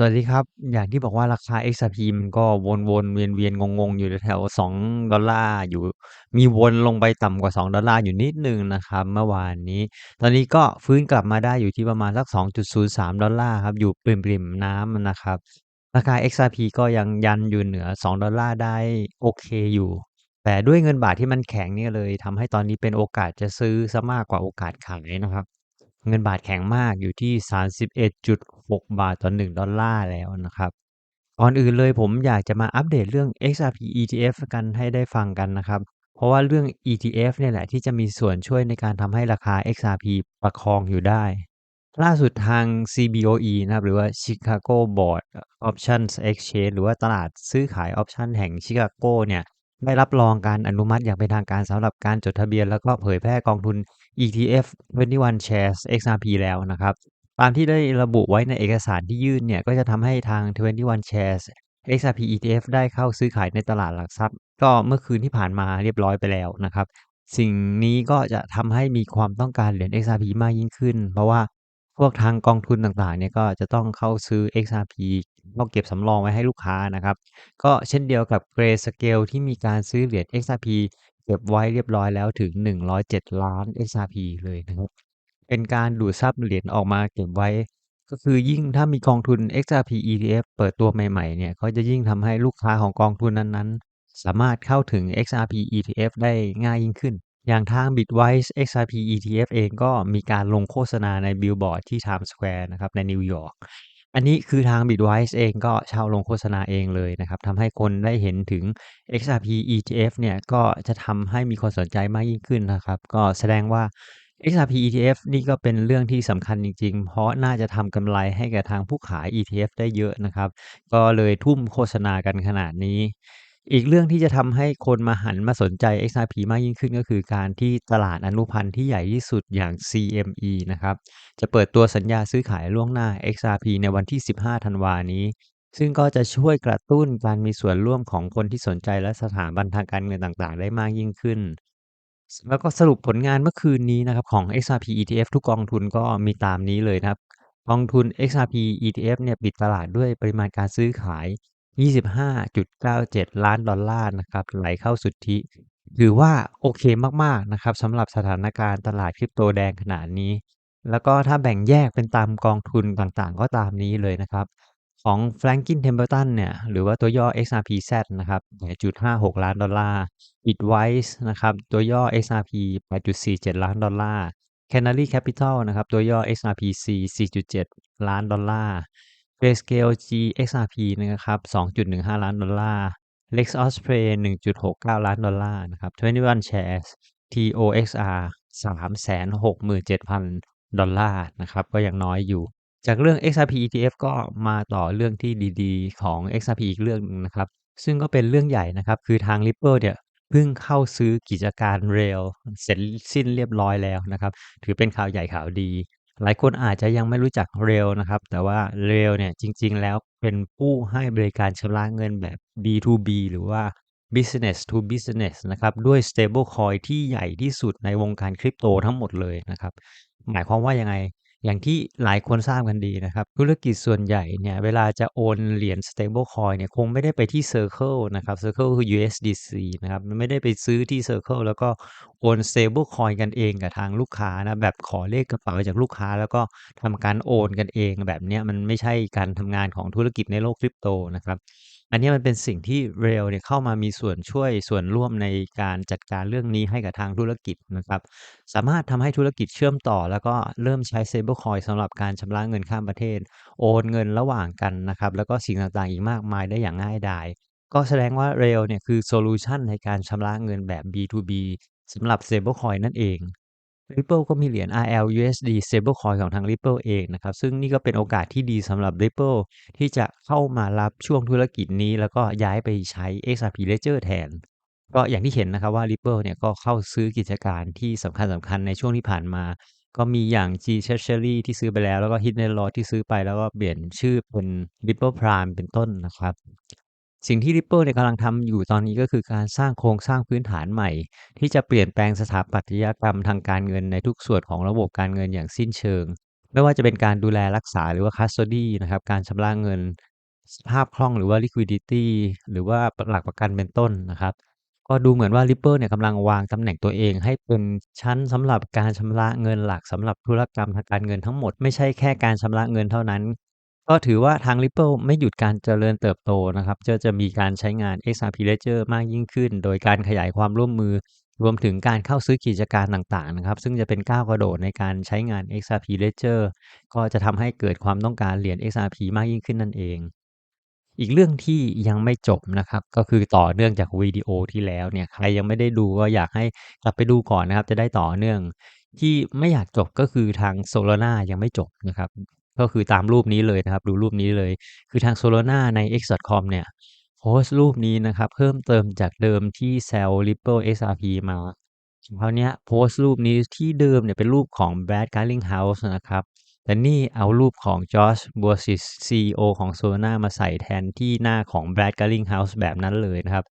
สวัสดีครับ อย่างที่บอกว่าราคา XRP มันก็วน ๆ เวียน ๆ งง ๆ อยู่แถวๆ $2 อลลาร์อยู่ มีวนลงไปต่ำกว่า $2 อลลาร์อยู่นิดหนึ่งนะครับ เมื่อวานนี้ ตอนนี้ก็ฟื้นกลับมาได้อยู่ที่ประมาณสัก $2.03 ครับ อยู่ปริ่ม ๆ น้ำนะครับ ราคา XRP ก็ยังยันอยู่เหนือ $2 ได้โอเคอยู่ แต่ด้วยเงินบาทที่มันแข็งนี่เลยทำให้ตอนนี้เป็นโอกาสจะซื้อเสียมากกว่าโอกาสขายนะครับเงินบาทแข็งมากอยู่ที่ 6 บาทต่อ $1 แล้วนะครับ ก่อนอื่นเลยผมอยากจะมาอัปเดตเรื่อง XRP ETF กันให้ได้ฟังกันนะครับ เพราะว่าเรื่อง ETF เนี่ยแหละที่จะมีส่วนช่วยในการทำให้ราคา XRP ประคองอยู่ได้ ล่าสุดทาง CBOE นะครับหรือว่า Chicago Board Options Exchange หรือว่าตลาดซื้อขายออปชันแห่งชิคาโกเนี่ยได้รับรองการอนุมัติอย่างเป็นทางการสำหรับการจดทะเบียน แล้วก็เผยแพร่กองทุน ETF 21 Shares XRP แล้วนะครับ ตามที่ได้ระบุไว้ในเอกสารที่ยื่นเนี่ย ก็จะทำให้ทาง 21 Shares XRP ETF ได้เข้าซื้อขายในตลาดหลักทรัพย์ ก็เมื่อคืนที่ผ่านมาเรียบร้อยไปแล้วนะครับ สิ่งนี้ก็จะทำให้มีความต้องการเหรียญ XRP มากยิ่งขึ้น เพราะว่าพวกทางกองทุนต่างๆเนี่ยก็จะต้องเข้าซื้อ XRP ต้องเก็บสำรองไว้ให้ลูกค้านะครับ ก็เช่นเดียวกับ Grayscale ที่มีการซื้อเหรียญ XRP เก็บไว้เรียบร้อยแล้วถึง 107 ล้าน XRP เลยนะครับ เป็นการดูดซับเหรียญออกมาเก็บไว้ ก็คือยิ่งถ้ามีกองทุน XRP ETF เปิดตัวใหม่ๆเนี่ยก็จะยิ่งทำให้ลูกค้าของกองทุนนั้นๆ สามารถเข้าถึง XRP ETF ได้ง่ายยิ่งขึ้น อย่างทาง Bitwise XRP ETF เองก็มีการลงโฆษณาในบิลบอร์ดที่ Times Square นะครับในนิวยอร์กอันนี้คือทาง Bitwise เองก็เช่าลงโฆษณาเองเลยนะครับทำให้คนได้เห็นถึง XRP ETF เนี่ยก็จะทำให้มีคนสนใจมากยิ่งขึ้นนะครับ ก็แสดงว่า XRP ETF นี่ก็เป็นเรื่องที่สำคัญจริง ๆ เพราะน่าจะทำกำไรให้กับทางผู้ขาย ETF ได้เยอะนะครับ ก็เลยทุ่มโฆษณากันขนาดนี้ อีกเรื่องที่จะทำให้คนมาหันมาสนใจ XRP มากยิ่งขึ้นก็คือการที่ตลาดอนุพันธ์ที่ใหญ่ที่สุดอย่าง CME นะครับ จะเปิดตัวสัญญาซื้อขายล่วงหน้า XRP ในวันที่ 15 ธันวานี้ ซึ่งก็จะช่วยกระตุ้นการมีส่วนร่วมของคนที่สนใจและสถาบันทางการเงินต่างๆ ได้มากยิ่งขึ้น แล้วก็สรุปผลงานเมื่อคืนนี้นะครับของ XRP ETF ทุกกองทุนก็มีตามนี้เลยนะครับ กองทุน XRP ETF เนี่ยปิดตลาดด้วยปริมาณการซื้อขาย 25.97 ล้านดอลลาร์นะครับไหลเข้าสุทธิถือว่าโอเคมากๆนะครับสำหรับสถานการณ์ตลาดคริปโตแดงขนาดนี้ แล้วก็ถ้าแบ่งแยกเป็นตามกองทุนต่างๆ ก็ตามนี้เลยนะครับ ของ Franklin Templeton เนี่ยหรือว่าตัวย่อ XRPZ นะครับ8.56ล้านดอลลาร์ Bitwise นะครับตัวย่อ XRP 8.47 ล้านดอลลาร์ Canary Capital นะครับตัวย่อ XRPC 4.7 ล้านดอลลาร์ Grayscale GXRP นะครับ2.15 ล้านดอลลาร์ Lex Osprey 1.69 ล้านดอลลาร์นะครับ21 Shares TOXR 367,000 ดอลลาร์นะครับก็ยังน้อยอยู่ จากเรื่อง XRP ETF ก็มาต่อเรื่องที่ดีๆ ของ XRP อีกเรื่องหนึ่งนะครับ ซึ่งก็เป็นเรื่องใหญ่นะครับ คือทาง Ripple เนี่ยเพิ่งเข้าซื้อกิจการ Rail เสร็จสิ้นเรียบร้อยแล้วนะครับ ถือเป็นข่าวใหญ่ข่าวดี หลายคนอาจจะยังไม่รู้จัก Rail นะครับ แต่ว่า Rail เนี่ยจริง ๆ แล้วเป็นผู้ให้บริการชำระเงินแบบ B2B หรือว่า Business to Business นะครับ ด้วย Stablecoin ที่ใหญ่ที่สุดในวงการคริปโตทั้งหมดเลยนะครับ หมายความว่ายังไง อย่างที่หลายคนทราบกันดีนะครับ ธุรกิจส่วนใหญ่เนี่ย เวลาจะโอนเหรียญ Stablecoin เนี่ย คงไม่ได้ไปที่ Circle นะครับ Circle คือ USDC นะครับมันไม่ได้ไปซื้อที่ Circle แล้วก็โอน Stablecoin กันเองกับทางลูกค้านะ แบบขอเลขกระเป๋าจากลูกค้า แล้วก็ทำการโอนกันเองแบบเนี้ยมันไม่ใช่การทำงานของธุรกิจในโลกคริปโตนะครับ อันนี้มันเป็นสิ่งที่ Rail เนี่ยเข้ามามีส่วนช่วย ส่วนร่วมในการจัดการเรื่องนี้ให้กับทางธุรกิจนะครับ สามารถทำให้ธุรกิจเชื่อมต่อ แล้วก็เริ่มใช้ Stablecoin สำหรับการชำระเงินข้ามประเทศ โอนเงินระหว่างกันนะครับ แล้วก็สิ่งต่างๆ อีกมากมายได้อย่างง่ายดาย ก็แสดงว่า Rail เนี่ยคือโซลูชันในการชำระเงินแบบ B2B สำหรับ Stablecoin นั่นเอง Ripple ก็มีเหรียญ RLUSD Stablecoin ของทาง Ripple เองนะครับ ซึ่งนี่ก็เป็นโอกาสที่ดีสำหรับ Ripple ที่จะเข้ามารับช่วงธุรกิจนี้ แล้วก็ย้ายไปใช้ XRP Ledger แทน ก็อย่างที่เห็นนะครับว่า Ripple เนี่ยก็เข้าซื้อกิจการที่สำคัญๆในช่วงที่ผ่านมา ก็มีอย่าง G Treasury ที่ซื้อไปแล้ว แล้วก็ Hidden Road ที่ซื้อไปแล้วก็เปลี่ยนชื่อเป็น Ripple Prime เป็นต้นนะครับ สิ่งที่ Ripple เนี่ยกำลังทำอยู่ตอนนี้ก็คือการสร้างโครงสร้างพื้นฐานใหม่ ที่จะเปลี่ยนแปลงสถาปัตยกรรมทางการเงินในทุกส่วนของระบบการเงินอย่างสิ้นเชิง ไม่ว่าจะเป็นการดูแลรักษาหรือว่า Custody นะครับการชำระเงินสภาพคล่องหรือว่า liquidity หรือว่าหลักประกันเป็นต้นนะครับ ก็ดูเหมือนว่า Ripple เนี่ยกำลังวางตำแหน่งตัวเอง ให้เป็นชั้นสำหรับการชำระเงินหลักสำหรับธุรกรรมทางการเงินทั้งหมด ไม่ใช่แค่การชำระเงินเท่านั้น ก็ถือว่าทาง Ripple ไม่หยุดการเจริญเติบโตนะครับก็จะมีการใช้งาน XRP Ledger มากยิ่งขึ้น โดยการขยายความร่วมมือ รวมถึงการเข้าซื้อกิจการต่างๆนะครับ ซึ่งจะเป็นก้าวกระโดดในการใช้งาน XRP Ledger ก็จะทำให้เกิดความต้องการเหรียญ XRP มากยิ่งขึ้นนั่นเอง อีกเรื่องที่ยังไม่จบนะครับ ก็คือต่อเนื่องจากวิดีโอที่แล้วเนี่ย ใครยังไม่ได้ดูก็อยากให้กลับไปดูก่อนนะครับ จะได้ต่อเนื่องที่ไม่อยากจบก็คือทาง Solana ยังไม่จบนะครับ ก็คือตามรูปนี้เลยนะครับ ดูรูปนี้เลย คือทาง Solana ใน X.com เนี่ยโพสต์รูปนี้นะครับ เพิ่มเติมจากเดิมที่แซว Ripple XRP มาคราวนี้โพสต์รูปนี้ที่เดิมเนี่ยเป็นรูปของ Brad Garlinghouse นะครับ แต่นี่เอารูปของ Josh Boursich CEO ของ Solana มาใส่แทนที่หน้าของ Brad Garlinghouse แบบนั้นเลยนะครับ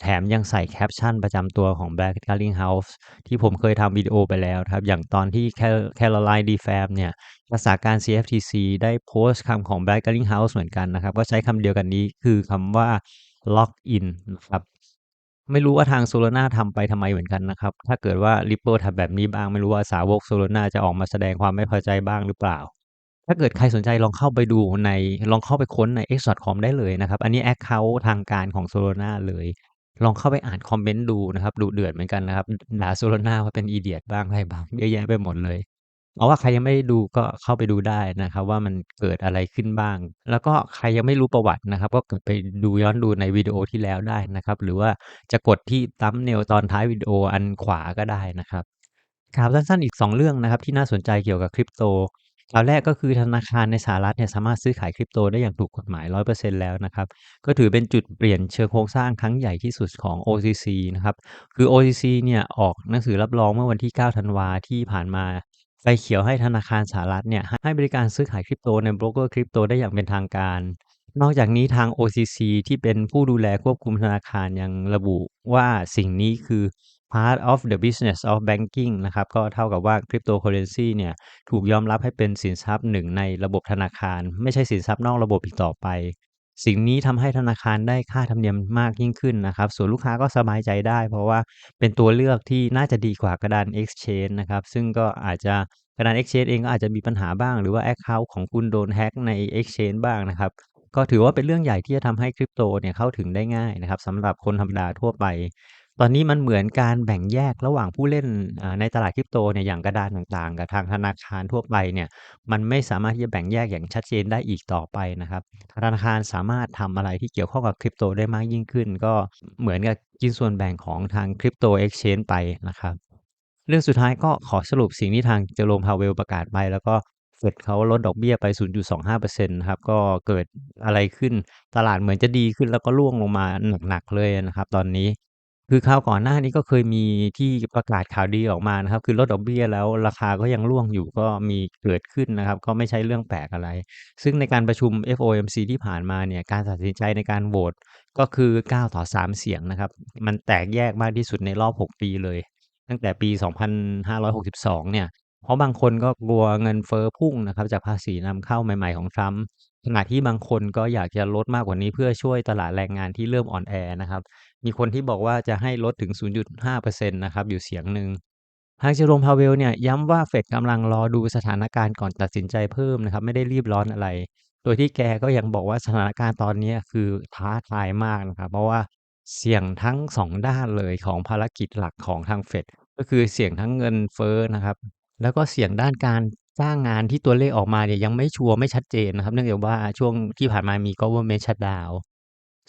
แถมยังใส่แคปชั่นประจำตัวของ Brad Garlinghouse ที่ผมเคยทำวิดีโอไปแล้วครับ อย่างตอนที่ Caroline DeFam เนี่ยรักษาการ CFTC ได้โพสต์คำของ Brad Garlinghouse เหมือนกันนะครับ ก็ใช้คำเดียวกันนี้คือคำว่า Lock in นะครับ ไม่รู้ว่าทาง Solana ทำไปทำไมเหมือนกันนะครับ ถ้าเกิดว่า Ripple ทำแบบนี้บ้างไม่รู้ว่าสาวก Solana จะออกมาแสดงความไม่พอใจบ้างหรือเปล่าถ้าเกิดใครสนใจลองเข้าไปดูในลองเข้าไปค้นใน X.com ได้เลยนะครับ อันนี้แอ็กเคาท์ทางการของ Solana เลย ลองเข้าไปอ่านคอมเมนต์ดูนะครับดุเดือดเหมือนกันนะครับด่า Solana ว่าเป็น Idiot บ้างอะไรบ้างเยอะแยะไปหมดเลยเอาว่าใครยังไม่ได้ดูก็เข้าไปดูได้นะครับ ว่ามันเกิดอะไรขึ้นบ้าง แล้วก็ใครยังไม่รู้ประวัตินะครับ ก็กไปดูย้อนดูในวิดีโอที่แล้วได้นะครับ หรือว่าจะกดที่ Thumbnail ตอนท้ายวิดีโออันขวาก็ได้นะครับข่าวสั้นๆอีก 2 เรื่องนะครับที่น่าสนใจเกี่ยวกับคริปโต ข่าวแรกก็คือธนาคารในสหรัฐเนี่ยสามารถซื้อขายคริปโตได้อย่างถูกกฎหมาย 100%แล้วนะครับ ก็ถือเป็นจุดเปลี่ยนเชิงโครงสร้างครั้งใหญ่ที่สุดของ OCC นะครับ คือ OCC เนี่ยออกหนังสือรับรองเมื่อวันที่ 9 ธันวาที่ผ่านมาไฟเขียวให้ธนาคารสหรัฐเนี่ยให้บริการซื้อขายคริปโตในโบรกเกอร์คริปโตได้อย่างเป็นทางการ นอกจากนี้ทาง OCC ที่เป็นผู้ดูแลควบคุมธนาคารยังระบุว่าสิ่งนี้คือ part of the business of banking นะครับก็เท่ากับว่า cryptocurrency เนี่ยถูกยอมรับให้เป็นสินทรัพย์หนึ่งในระบบธนาคาร ไม่ใช่สินทรัพย์นอกระบบอีกต่อไป สิ่งนี้ทำให้ธนาคารได้ค่าธรรมเนียมมากยิ่งขึ้นนะครับ ส่วนลูกค้าก็สบายใจได้ เพราะว่าเป็นตัวเลือกที่น่าจะดีกว่ากระดาน Exchange นะครับ ซึ่งก็อาจจะกระดาน Exchange เองก็อาจจะมีปัญหาบ้าง หรือว่าแอ็กเคาท์ของคุณโดน hack ใน Exchange บ้างนะครับก็ถือว่าเป็นเรื่องใหญ่ที่จะทำให้คริปโตเนี่ยเข้าถึงได้ง่ายนะครับสำหรับคนธรรมดาทั่วไป ตอนนี้มันเหมือนการแบ่งแยกระหว่างผู้เล่นในตลาดคริปโตเนี่ยอย่างกระดานต่างๆ กับทางธนาคารทั่วไปเนี่ยมันไม่สามารถที่จะแบ่งแยกอย่างชัดเจนได้อีกต่อไปนะครับธนาคารสามารถทำอะไรที่เกี่ยวข้องกับคริปโตได้มากยิ่งขึ้น ก็เหมือนกับกินส่วนแบ่งของทาง Crypto Exchange ไปนะครับเรื่องสุดท้ายก็ขอสรุปสิ่งที่ทาง Jerome Powell ประกาศไปแล้วก็เฟดเขาลดดอกเบี้ยไป 0.25%นะครับ ก็เกิดอะไรขึ้น ตลาดเหมือนจะดีขึ้นแล้วก็ร่วงลงมาหนักๆเลยนะครับ ตอนนี้ คือคราวก่อนหน้านี้ก็เคยมีที่ประกาศข่าวดีออกมานะครับ คือลดดอกเบี้ยแล้วราคาก็ยังร่วงอยู่ ก็มีเกิดขึ้นนะครับ ก็ไม่ใช่เรื่องแปลกอะไร ซึ่งในการประชุม FOMC ที่ผ่านมาเนี่ย การตัดสินใจในการโหวตก็คือ 9 ต่อ 3 เสียงนะครับ มันแตกแยกมากที่สุดในรอบ 6 ปีเลย ตั้งแต่ปี 2562 เนี่ย เพราะบางคนก็กลัวเงินเฟ้อพุ่งนะครับ จากภาษีนำเข้าใหม่ ๆของทรัมป์ ขณะที่บางคนก็อยากจะลดมากกว่านี้เพื่อช่วยตลาดแรงงานที่เริ่มอ่อนแอนะครับ มีคนที่บอกว่าจะให้ลดถึง 0.5%นะครับอยู่เสียงหนึ่งทาง Jerome Powell เนี่ยย้ำว่าเฟดกำลังรอดูสถานการณ์ก่อนตัดสินใจเพิ่มนะครับ ไม่ได้รีบร้อนอะไร โดยที่แกก็ยังบอกว่าสถานการณ์ตอนนี้คือท้าทายมากนะครับ เพราะว่าเสี่ยงทั้ง 2 ด้านเลยของภารกิจหลักของทางเฟดก็คือเสี่ยงทั้งเงินเฟ้อนะครับ แล้วก็เสี่ยงด้านการ จ้างงานที่ตัวเลขออกมาเนี่ยยังไม่ชัวร์ไม่ชัดเจนนะครับ เนื่องจากว่าช่วงที่ผ่านมามี Government Shutdown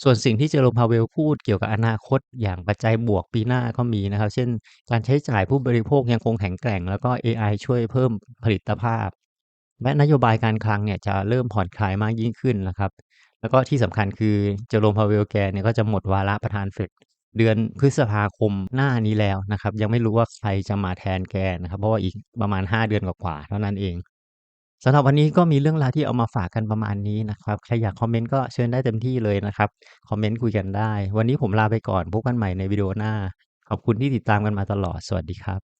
ส่วนสิ่งที่ Jerome Powell พูดเกี่ยวกับอนาคตอย่างปัจจัยบวกปีหน้าก็มีนะครับ เช่น การใช้จ่ายผู้บริโภคยังคงแข็งแกร่ง แล้วก็เอไอช่วยเพิ่มผลิตภาพ และนโยบายการคลังเนี่ยจะเริ่มผ่อนคลายมากยิ่งขึ้นนะครับ แล้วก็ที่สำคัญคือ Jerome Powell แกเนี่ยก็จะหมดวาระประธานเฟด เดือนพฤษภาคมหน้านี้แล้วนะครับ ยังไม่รู้ว่าใครจะมาแทนแกนะครับ เพราะว่าอีกประมาณ 5 เดือนกว่าๆเท่านั้นเองสำหรับวันนี้ก็มีเรื่องราวที่เอามาฝากกันประมาณนี้นะครับใครอยากคอมเมนต์ก็เชิญได้เต็มที่เลยนะครับคอมเมนต์คุยกันได้ วันนี้ผมลาไปก่อนพบกันใหม่ในวิดีโอหน้า ขอบคุณที่ติดตามกันมาตลอดสวัสดีครับ